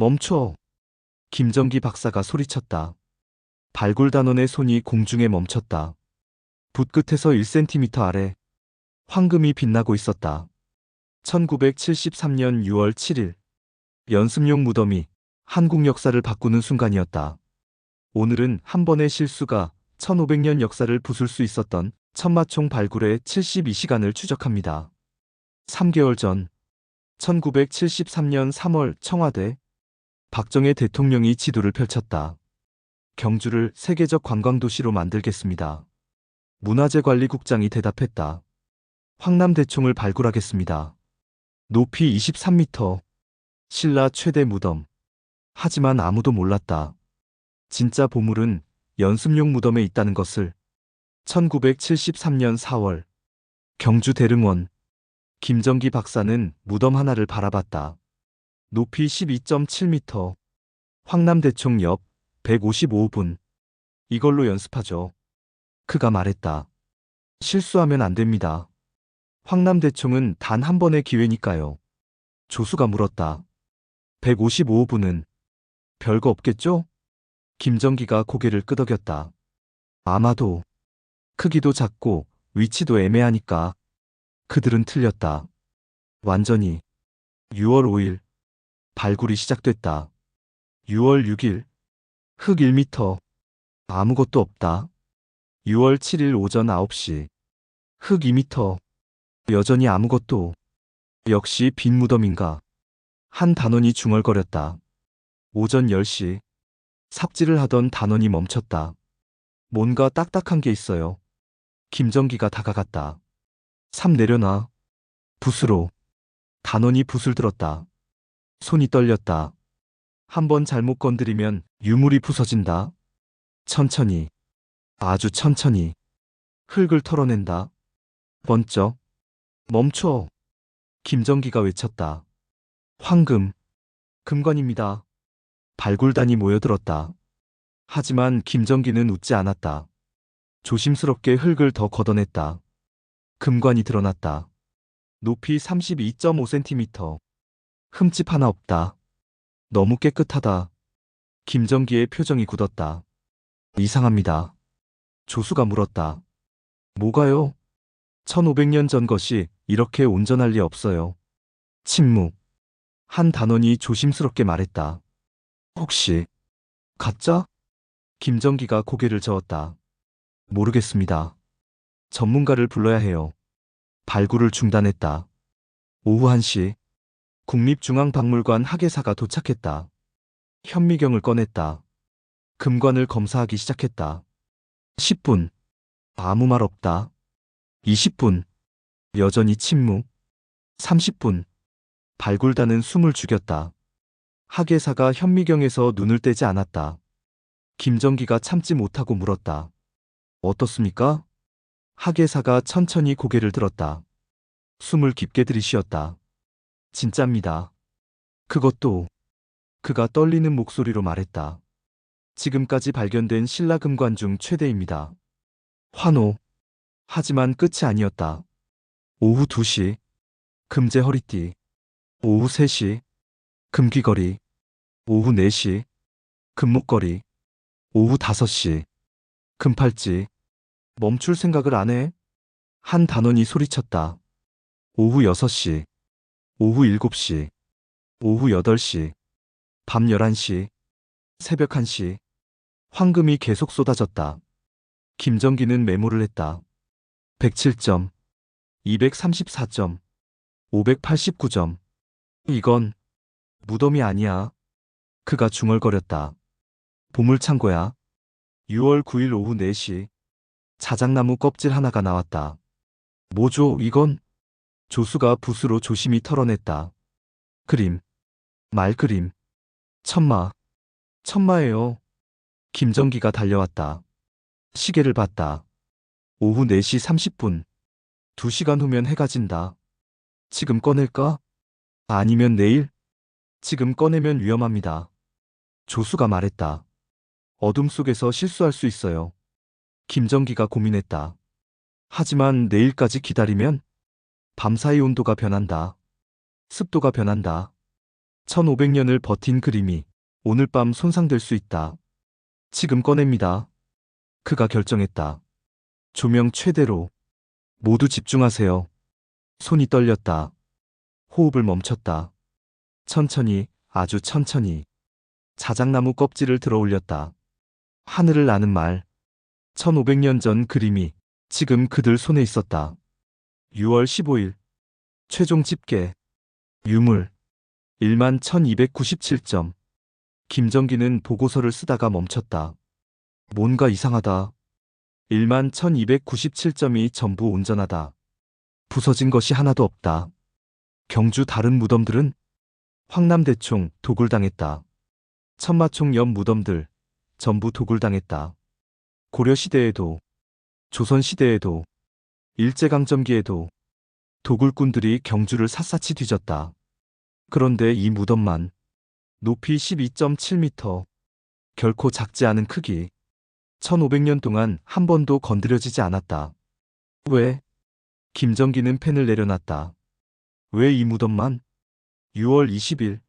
멈춰. 김정기 박사가 소리쳤다. 발굴 단원의 손이 공중에 멈췄다. 붓 끝에서 1cm 아래 황금이 빛나고 있었다. 1973년 6월 7일 연습용 무덤이 한국 역사를 바꾸는 순간이었다. 오늘은 한 번의 실수가 1500년 역사를 부술 수 있었던 천마총 발굴의 72시간을 추적합니다. 3개월 전 1973년 3월 청와대 박정희 대통령이 지도를 펼쳤다. 경주를 세계적 관광도시로 만들겠습니다. 문화재관리국장이 대답했다. 황남대총을 발굴하겠습니다. 높이 23m. 신라 최대 무덤. 하지만 아무도 몰랐다. 진짜 보물은 연습용 무덤에 있다는 것을 1973년 4월 경주 대릉원 김정기 박사는 무덤 하나를 바라봤다. 높이 12.7m. 황남대총 옆 155분. 이걸로 연습하죠. 그가 말했다. 실수하면 안 됩니다. 황남대총은 단 한 번의 기회니까요. 조수가 물었다. 155분은 별거 없겠죠? 김정기가 고개를 끄덕였다. 아마도 크기도 작고 위치도 애매하니까 그들은 틀렸다. 완전히 6월 5일 발굴이 시작됐다. 6월 6일 흙 1m 아무것도 없다. 6월 7일 오전 9시 흙 2m 여전히 아무것도 역시 빈 무덤인가 한 단원이 중얼거렸다. 오전 10시 삽질을 하던 단원이 멈췄다. 뭔가 딱딱한 게 있어요. 김정기가 다가갔다. 삽 내려놔. 붓으로. 단원이 붓을 들었다. 손이 떨렸다. 한번 잘못 건드리면 유물이 부서진다. 천천히. 아주 천천히. 흙을 털어낸다. 번쩍. 멈춰. 김정기가 외쳤다. 황금. 금관입니다. 발굴단이 모여들었다. 하지만 김정기는 웃지 않았다. 조심스럽게 흙을 더 걷어냈다. 금관이 드러났다. 높이 32.5cm. 흠집 하나 없다. 너무 깨끗하다. 김정기의 표정이 굳었다. 이상합니다. 조수가 물었다. 뭐가요? 1500년 전 것이 이렇게 온전할 리 없어요. 침묵. 한 단원이 조심스럽게 말했다. 혹시 가짜? 김정기가 고개를 저었다. 모르겠습니다. 전문가를 불러야 해요. 발굴을 중단했다. 오후 1시 국립중앙박물관 학예사가 도착했다. 현미경을 꺼냈다. 금관을 검사하기 시작했다. 10분. 아무 말 없다. 20분. 여전히 침묵. 30분. 발굴단은 숨을 죽였다. 학예사가 현미경에서 눈을 떼지 않았다. 김정기가 참지 못하고 물었다. 어떻습니까? 학예사가 천천히 고개를 들었다. 숨을 깊게 들이쉬었다. 진짜입니다. 그것도 그가 떨리는 목소리로 말했다. 지금까지 발견된 신라 금관 중 최대입니다. 환호. 하지만 끝이 아니었다. 오후 2시. 금제 허리띠. 오후 3시. 금귀걸이. 오후 4시. 금목걸이. 오후 5시. 금팔찌. 멈출 생각을 안 해? 한 단원이 소리쳤다. 오후 6시. 오후 7시. 오후 8시. 밤 11시. 새벽 1시. 황금이 계속 쏟아졌다. 김정기는 메모를 했다. 107점. 234점. 589점. 이건 무덤이 아니야. 그가 중얼거렸다. 보물창고야. 6월 9일 오후 4시. 자작나무 껍질 하나가 나왔다. 뭐죠, 이건? 조수가 붓으로 조심히 털어냈다. 그림. 말 그림. 천마. 천마예요. 김정기가 달려왔다. 시계를 봤다. 오후 4시 30분. 2시간 후면 해가 진다. 지금 꺼낼까? 아니면 내일? 지금 꺼내면 위험합니다. 조수가 말했다. 어둠 속에서 실수할 수 있어요. 김정기가 고민했다. 하지만 내일까지 기다리면 밤사이 온도가 변한다. 습도가 변한다. 1500년을 버틴 그림이 오늘 밤 손상될 수 있다. 지금 꺼냅니다. 그가 결정했다. 조명 최대로. 모두 집중하세요. 손이 떨렸다. 호흡을 멈췄다. 천천히, 아주 천천히. 자작나무 껍질을 들어 올렸다. 하늘을 나는 말. 1500년 전 그림이 지금 그들 손에 있었다. 6월 15일. 최종 집계. 유물. 1만 1297점. 김정기는 보고서를 쓰다가 멈췄다. 뭔가 이상하다. 1만 1297점이 전부 온전하다. 부서진 것이 하나도 없다. 경주 다른 무덤들은 황남대총 도굴당했다. 천마총 옆 무덤들 전부 도굴당했다. 고려시대에도 조선시대에도 일제강점기에도 도굴꾼들이 경주를 샅샅이 뒤졌다. 그런데 이 무덤만 높이 12.7m 결코 작지 않은 크기 1500년 동안 한 번도 건드려지지 않았다. 왜? 김정기는 펜을 내려놨다. 왜 이 무덤만? 6월 20일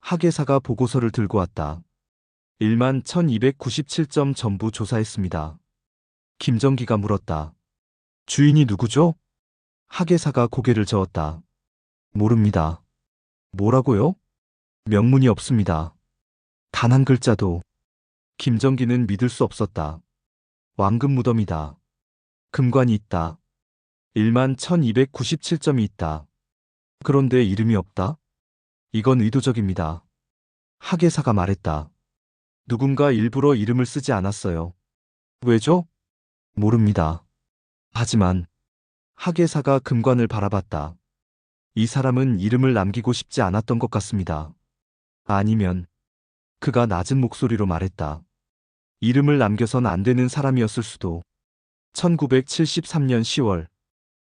학예사가 보고서를 들고 왔다. 1만 1297점 전부 조사했습니다. 김정기가 물었다. 주인이 누구죠? 학예사가 고개를 저었다. 모릅니다. 뭐라고요? 명문이 없습니다. 단 한 글자도. 김정기는 믿을 수 없었다. 왕금 무덤이다. 금관이 있다. 1만 1297점이 있다. 그런데 이름이 없다? 이건 의도적입니다. 학예사가 말했다. 누군가 일부러 이름을 쓰지 않았어요. 왜죠? 모릅니다. 하지만 학예사가 금관을 바라봤다. 이 사람은 이름을 남기고 싶지 않았던 것 같습니다. 아니면 그가 낮은 목소리로 말했다. 이름을 남겨선 안 되는 사람이었을 수도. 1973년 10월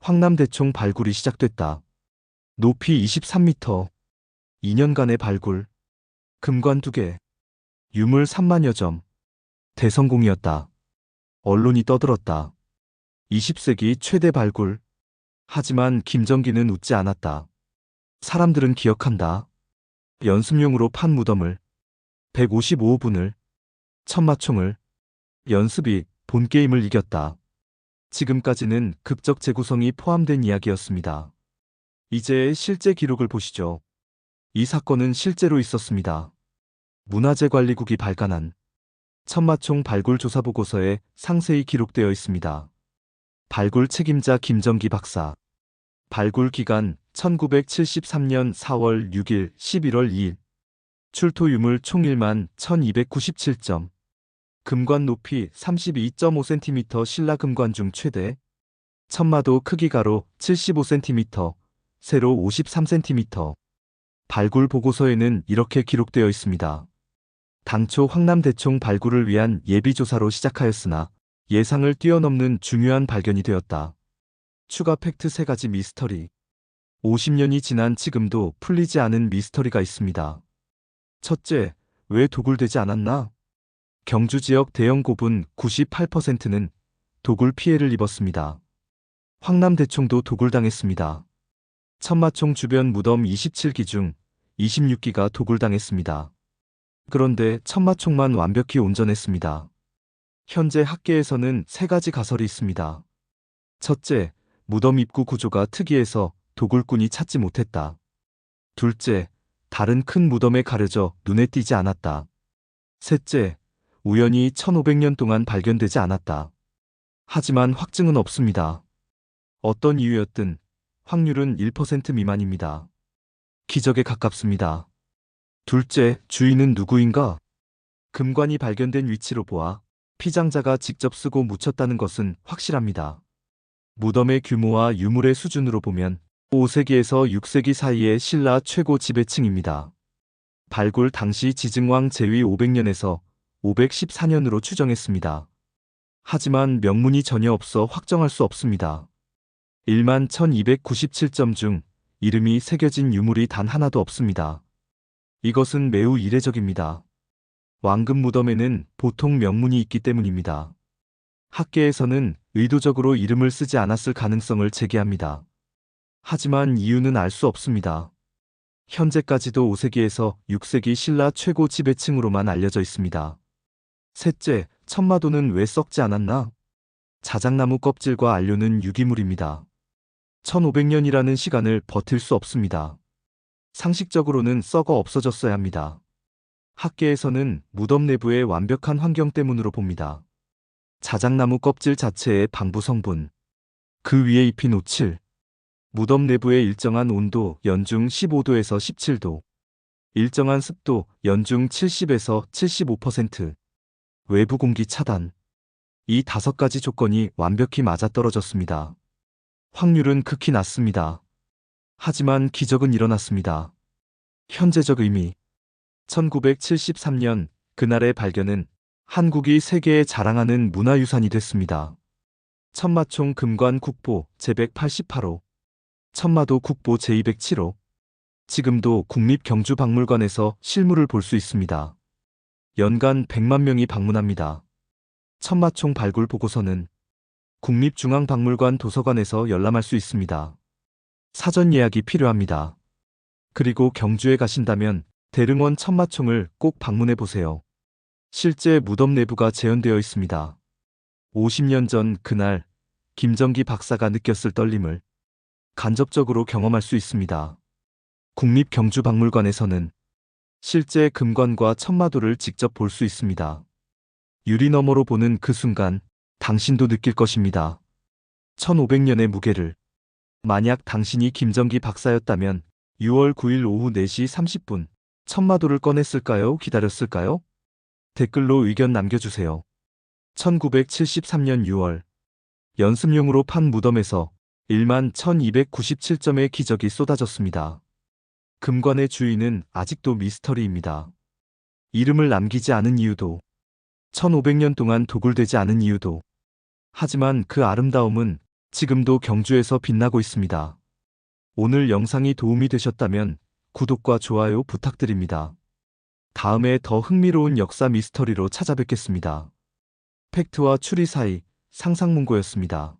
황남대총 발굴이 시작됐다. 높이 23m. 2년간의 발굴. 금관 2개. 유물 3만여 점. 대성공이었다. 언론이 떠들었다. 20세기 최대 발굴. 하지만 김정기는 웃지 않았다. 사람들은 기억한다. 연습용으로 판 무덤을. 155분을. 천마총을. 연습이 본 게임을 이겼다. 지금까지는 극적 재구성이 포함된 이야기였습니다. 이제 실제 기록을 보시죠. 이 사건은 실제로 있었습니다. 문화재관리국이 발간한 천마총 발굴 조사 보고서에 상세히 기록되어 있습니다. 발굴 책임자 김정기 박사. 발굴 기간 1973년 4월 6일 11월 2일. 출토 유물 총 1만 1297점. 금관 높이 32.5cm 신라 금관 중 최대. 천마도 크기 가로 75cm, 세로 53cm. 발굴 보고서에는 이렇게 기록되어 있습니다. 당초 황남대총 발굴을 위한 예비조사로 시작하였으나 예상을 뛰어넘는 중요한 발견이 되었다. 추가 팩트 3가지 미스터리. 50년이 지난 지금도 풀리지 않은 미스터리가 있습니다. 첫째, 왜 도굴되지 않았나? 경주 지역 대형 고분 98%는 도굴 피해를 입었습니다. 황남 대총도 도굴당했습니다. 천마총 주변 무덤 27기 중 26기가 도굴당했습니다. 그런데 천마총만 완벽히 온전했습니다. 현재 학계에서는 세 가지 가설이 있습니다. 첫째, 무덤 입구 구조가 특이해서 도굴꾼이 찾지 못했다. 둘째, 다른 큰 무덤에 가려져 눈에 띄지 않았다. 셋째, 우연히 1500년 동안 발견되지 않았다. 하지만 확증은 없습니다. 어떤 이유였든 확률은 1% 미만입니다. 기적에 가깝습니다. 둘째, 주인은 누구인가? 금관이 발견된 위치로 보아 피장자가 직접 쓰고 묻혔다는 것은 확실합니다. 무덤의 규모와 유물의 수준으로 보면 5세기에서 6세기 사이의 신라 최고 지배층입니다. 발굴 당시 지증왕 제위 500년에서 514년으로 추정했습니다. 하지만 명문이 전혀 없어 확정할 수 없습니다. 1만 1297점 중 이름이 새겨진 유물이 단 하나도 없습니다. 이것은 매우 이례적입니다. 왕금 무덤에는 보통 명문이 있기 때문입니다. 학계에서는 의도적으로 이름을 쓰지 않았을 가능성을 제기합니다. 하지만 이유는 알 수 없습니다. 현재까지도 5세기에서 6세기 신라 최고 지배층으로만 알려져 있습니다. 셋째, 천마도는 왜 썩지 않았나? 자작나무 껍질과 안료는 유기물입니다. 1500년이라는 시간을 버틸 수 없습니다. 상식적으로는 썩어 없어졌어야 합니다. 학계에서는 무덤 내부의 완벽한 환경 때문으로 봅니다. 자작나무 껍질 자체의 방부 성분, 그 위에 잎인 오칠, 무덤 내부의 일정한 온도 연중 15도에서 17도, 일정한 습도 연중 70에서 75%, 외부 공기 차단. 이 다섯 가지 조건이 완벽히 맞아떨어졌습니다. 확률은 극히 낮습니다. 하지만 기적은 일어났습니다. 현재적 의미. 1973년 그날의 발견은 한국이 세계에 자랑하는 문화유산이 됐습니다. 천마총 금관 국보 제188호, 천마도 국보 제207호. 지금도 국립경주박물관에서 실물을 볼 수 있습니다. 연간 100만 명이 방문합니다. 천마총 발굴 보고서는 국립중앙박물관 도서관에서 열람할 수 있습니다. 사전 예약이 필요합니다. 그리고 경주에 가신다면 대릉원 천마총을 꼭 방문해 보세요. 실제 무덤 내부가 재현되어 있습니다. 50년 전 그날 김정기 박사가 느꼈을 떨림을 간접적으로 경험할 수 있습니다. 국립경주박물관에서는 실제 금관과 천마도를 직접 볼 수 있습니다. 유리 너머로 보는 그 순간 당신도 느낄 것입니다. 1500년의 무게를. 만약 당신이 김정기 박사였다면 6월 9일 오후 4시 30분 천마도를 꺼냈을까요? 기다렸을까요? 댓글로 의견 남겨주세요. 1973년 6월 연습용으로 판 무덤에서 1만 1297점의 기적이 쏟아졌습니다. 금관의 주인은 아직도 미스터리입니다. 이름을 남기지 않은 이유도 1500년 동안 도굴되지 않은 이유도 하지만 그 아름다움은 지금도 경주에서 빛나고 있습니다. 오늘 영상이 도움이 되셨다면 구독과 좋아요 부탁드립니다. 다음에 더 흥미로운 역사 미스터리로 찾아뵙겠습니다. 팩트와 추리 사이 상상문고였습니다.